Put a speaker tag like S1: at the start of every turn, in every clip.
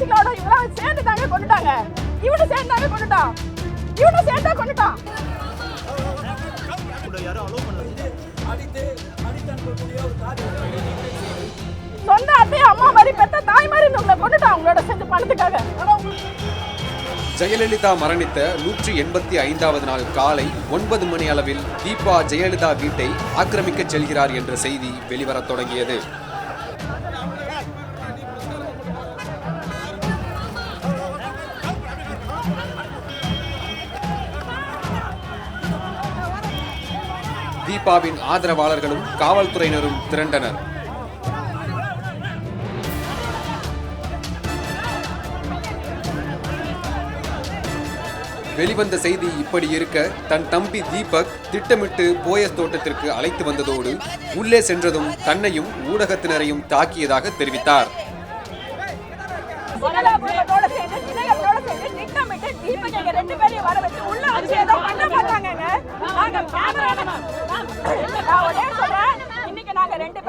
S1: சசிகலாவோட இவங்களாம் சேர்ந்து தாங்க கொண்டுட்டாங்க. இவனை சேர்ந்து தாங்க கொண்டுட்டான். இவனை சேர்ந்தா கொண்டுட்டான். சொந்த அத்தையை அம்மா மாதிரி பெத்த தாய் மாதிரி உங்களை கொண்டுட்டான் உங்களோட சேர்ந்து பணத்துக்காக.
S2: ஜெயலலிதா மரணித்த நூற்றி எண்பத்தி ஐந்தாவது நாள் காலை ஒன்பது மணி அளவில் தீபா ஜெயலலிதா வீட்டை ஆக்கிரமிக்கச் செல்கிறார் என்ற செய்தி வெளிவரத் தொடங்கியது. தீபாவின் ஆதரவாளர்களும் காவல்துறையினரும் திரண்டனர். வெளிவந்த செய்தி இப்படி இருக்க தன் தம்பி தீபக் திட்டமிட்டு போயஸ் தோட்டத்திற்கு அழைத்து வந்ததோடு உள்ளே சென்றதும் தன்னையும் ஊடகத்தினரையும் தாக்கியதாக தெரிவித்தார்.
S1: திட்டமிட்டு தீபக் எங்க ரெண்டு பேரையும் வர வச்சு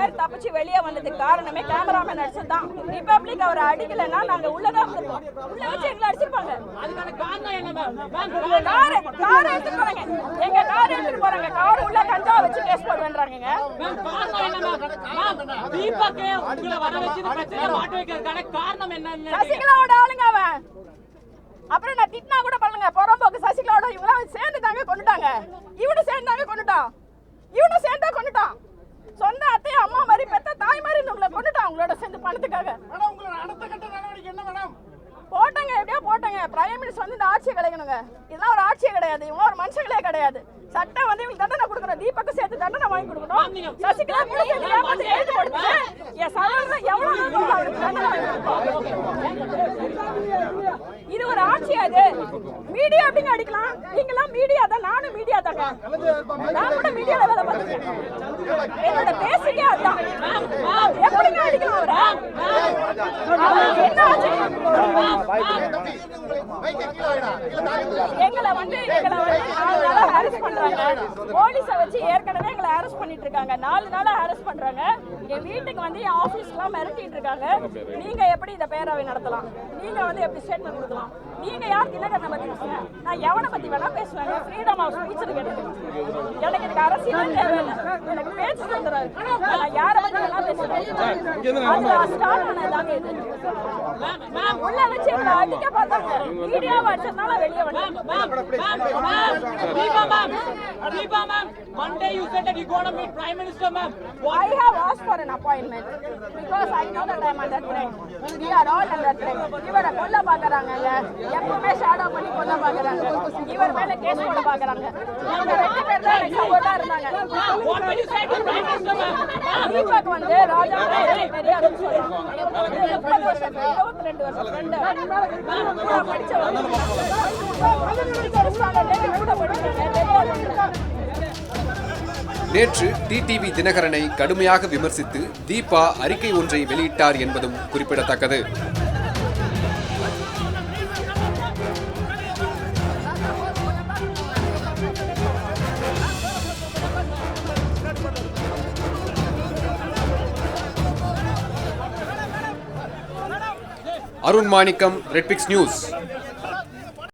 S1: பேர் தப்பிச்சு வெளியே வந்ததுக்கு காரணமே கேமராமேன் அடிச்சதுதான் ரிபப்ளிக் அவரை அடிக்கலன்னா நாங்க உள்ளதான் உள்ள வச்சு எங்களை அடிச்சிருப்பாங்க. கார் கார் எடுத்துட்டு போறாங்க. எங்க கார் எடுத்துட்டு போறாங்க. கார் உள்ள கஞ்சா வச்சு கேஸ் போடுவேன்றாங்க
S3: காரணம் என்ன
S1: சசிகலாவோட ஆளுங்க அவன். அப்புறம் நான் திட்டினா கூட பண்ணுங்க. புறம்போக்கு சசிகலாவோட இவங்களாம் சேர்ந்து தாங்க கொண்டுட்டாங்க. இவனை சேர்ந்து கொண்டுட்டான். சேர்ந்தா கொண்டுட்டான் சொந்த அத்தையை அம்மா மாதிரி பெத்த தாய் மாதிரி உங்களை கொண்டுட்டான் உங்களோட சேர்ந்து பணத்துக்காக போட்டாங்க எப்படியோ போட்டாங்க. பிரைம் மினிஸ்டர் வந்து இந்த ஆட்சியை கிடைக்கணுங்க இதெல்லாம் ஒரு ஆட்சியே கிடையாது. இவங்க ஒரு மனுஷங்களே கிடையாது. சட்டம் வந்து இவங்களுக்கு தண்டனை கொடுக்கணும். தீபக்கு சேர்த்து தண்டனை வாங்கி கொடுக்கணும். சசிகலா கூட சேர்த்து ஏமாத்தி எழுதி கொடுத்து என் சகோதரன் எவ்வளவு நாள் அவருக்கு தண்டனை வாங்கி கொடுக்கணும். இது ஒரு ஆட்சி அது. மீடியா அப்படிங்க அடிக்கலாம். நீங்களாம் மீடியா தான். நானும் மீடியா தாங்க. நான் கூட மீடியால வேலை பார்த்துருக்கேன் என்னோட பேசிக்கே அதான். எப்படிங்க அடிக்கலாம் என்ன ஆச்சு? எங்களை வந்து எங்களை வந்து நாலு நாளா ஹாரஸ் பண்றாங்க போலீஸ வச்சு ஏற்கனவே எங்களை ஹாரஸ் பண்ணிட்டு இருக்காங்க. நாலு நாளா ஹாரஸ் பண்றாங்க. என் வீட்டுக்கு வந்து என் ஆபீஸ்க்குலாம் மிரட்டிட்டு இருக்காங்க. நீங்க எப்படி இந்த பேரவை நடத்தலாம்? நீங்க வந்து எப்படி ஸ்டேட்மெண்ட் கொடுக்கலாம்? நீங்க யார் தினகரனை பத்தி பேசுங்க நான் எவனை பத்தி வேணா பேசுவேன். ஃப்ரீடம் ஆஃப் ஸ்பீச் எனக்கு அரசியல் தேவையில்லை எனக்கு பேச்சு சுதந்திரம் இருக்கு. நான் யாரை பத்தி உள்ள வச்சு எங்களை அடிக்க பார்த்தாங்க வீடியோவை அடிச்சதுனால வெளியே வந்தேன்
S3: ma'am ma'am ma'am you said that you gonna meet Prime Minister ma'am.
S1: I have asked for an appointment because I know that I'm under threat. We are all under threat. இவரை கொல்ல பாக்குறாங்கங்க எப்பவுமே ஷேடோ பண்ணி கொல்ல பாக்குறாங்க இவர் மேல case போட பாக்குறாங்க இவங்க ரெண்டு பேர் தான் எனக்கு சப்போர்ட்டா இருந்தாங்க? தீபக் வந்து ராஜா முப்பது வருஷம் இருபத்தி ரெண்டு வருஷம் படிச்சவங்க
S2: நேற்று டிடிவி தினகரனை கடுமையாக விமர்சித்து தீபா அறிக்கை ஒன்றை வெளியிட்டார் என்பதும் குறிப்பிடத்தக்கது. அருண் மாணிக்கம் ரெட்பிக்ஸ் நியூஸ்